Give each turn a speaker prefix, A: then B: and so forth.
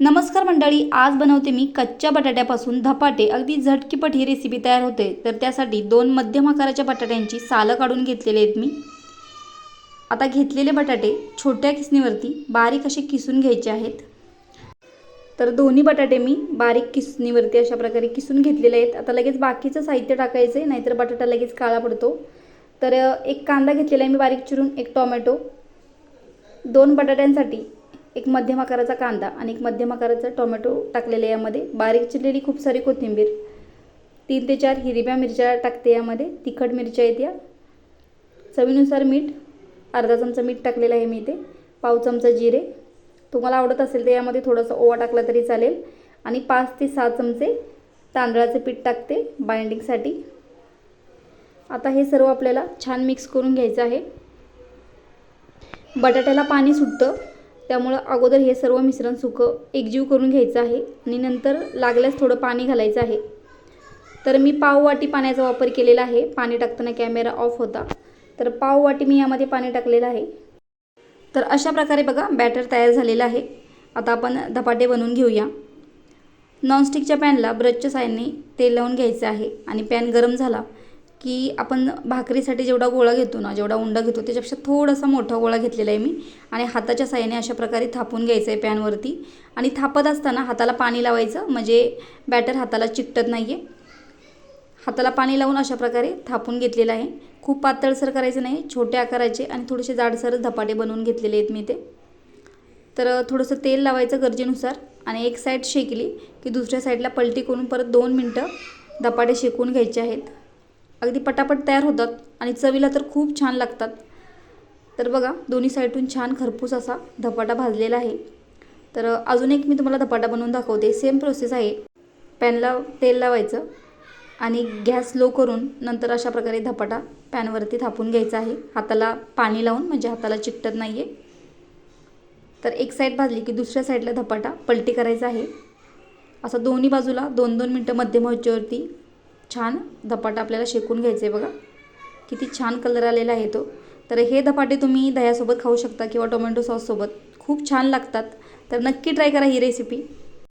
A: नमस्कार मंडळी आज बनवते मी कच्च्या बटाट्यापासून धपाटे. अगदी झटकीपट ही रेसिपी तयार होते. तर त्यासाठी दोन मध्यम आकाराच्या बटाट्यांची सालं काढून घेतलेले आहेत मी. आता घेतलेले बटाटे छोट्या किसणीवरती बारीक असे किसून घ्यायचे आहेत. तर दोन्ही बटाटे मी बारीक किसणीवरती अशा प्रकारे किसून घेतलेले आहेत. आता लगेच बाकीचं साहित्य टाकायचं आहे नाहीतर बटाटा लगेच काळा पडतो. तर एक कांदा घेतलेला आहे मी बारीक चिरून एक टोमॅटो. दोन बटाट्यांसाठी एक मध्यम आकाराचा कांदा आणि एक मध्यम आकाराचा टोमॅटो टाकलेला आहे यामध्ये. बारीक चिरलेली खूप सारी कोथिंबीर. तीन ते चार हिरव्या मिरच्या टाकते यामध्ये. तिखट मिरच्या आहेत या. चवीनुसार मीठ. अर्धा चमचा मीठ टाकलेलं आहे मी इथे. पाव चमचा जिरे. तुम्हाला आवडत असेल तर यामध्ये थोडंसं ओवा टाकला तरी चालेल. आणि पाच ते सहा चमचे तांदळाचे पीठ टाकते बाइंडिंगसाठी. आता हे सर्व आपल्याला छान मिक्स करून घ्यायचं आहे. बटाट्याला पाणी सुटतं. त्यामुळं अगोदर हे सर्व मिश्रण सुकं एकजीव करून घ्यायचं आहे आणि नंतर लागल्यास थोडं पाणी घालायचं आहे. तर मी पाव वाटी पाण्याचा वापर केलेला आहे. पाणी टाकताना कॅमेरा ऑफ होता. तर पाव वाटी मी यामध्ये पाणी टाकलेलं आहे. तर अशा प्रकारे बघा बॅटर तयार झालेलं आहे. आता आपण धपाटे बनवून घेऊया. नॉनस्टिकच्या पॅनला ब्रशच्या साह्याने तेल लावून घ्यायचं आहे आणि पॅन गरम झाला की आपण भाकरीसाठी जेवढा गोळा घेतो ना जेवढा उंडा घेतो त्याच्यापेक्षा थोडासा मोठा गोळा घेतलेला आहे मी. आणि हाताच्या साह्याने अशा प्रकारे थापून घ्यायचं आहे पॅनवरती. आणि थापत असताना हाताला पाणी लावायचं म्हणजे बॅटर हाताला चिकटत नाही आहे हाताला पाणी लावून अशा प्रकारे थापून घेतलेलं आहे. खूप पातळसर करायचं नाही छोट्या आकाराचे आणि थोडेसे जाडसर धपाटे बनवून घेतलेले आहेत मी ते तर थोडंसं तेल लावायचं गरजेनुसार आणि एक साईड शेकली की दुसऱ्या साईडला पलटी करून परत दोन मिनटं धपाटे शेकून घ्यायचे आहेत. अगदी पटापट तयार होतात आणि चवीला तर खूप छान लागतात. तर बघा दोन्ही साईडून छान खरपूस असा धपाटा भाजलेला आहे. तर अजून एक मी तुम्हाला धपाटा बनवून दाखवते. सेम प्रोसेस आहे. पॅनला तेल लावायचं आणि गॅस लो करून नंतर अशा प्रकारे धपाटा पॅनवरती थापून घ्यायचा आहे. हाताला पाणी लावून म्हणजे हाताला चिकटत नाही आहे तर एक साईड भाजली की दुसऱ्या साईडला धपाटा पलटी करायचा आहे. असं दोन्ही बाजूला दोन दोन मिनटं मध्यम ह्याच्यावरती छान धपाटा आपल्याला शेकून घ्यायचं आहे बघा. किती छान कलर आलेला आहे तो. तर हे धपाटे तुम्ही दह्यासोबत खाऊ शकता किंवा टोमॅटो सॉससोबत खूप छान लागतात. तर नक्की ट्राय करा ही रेसिपी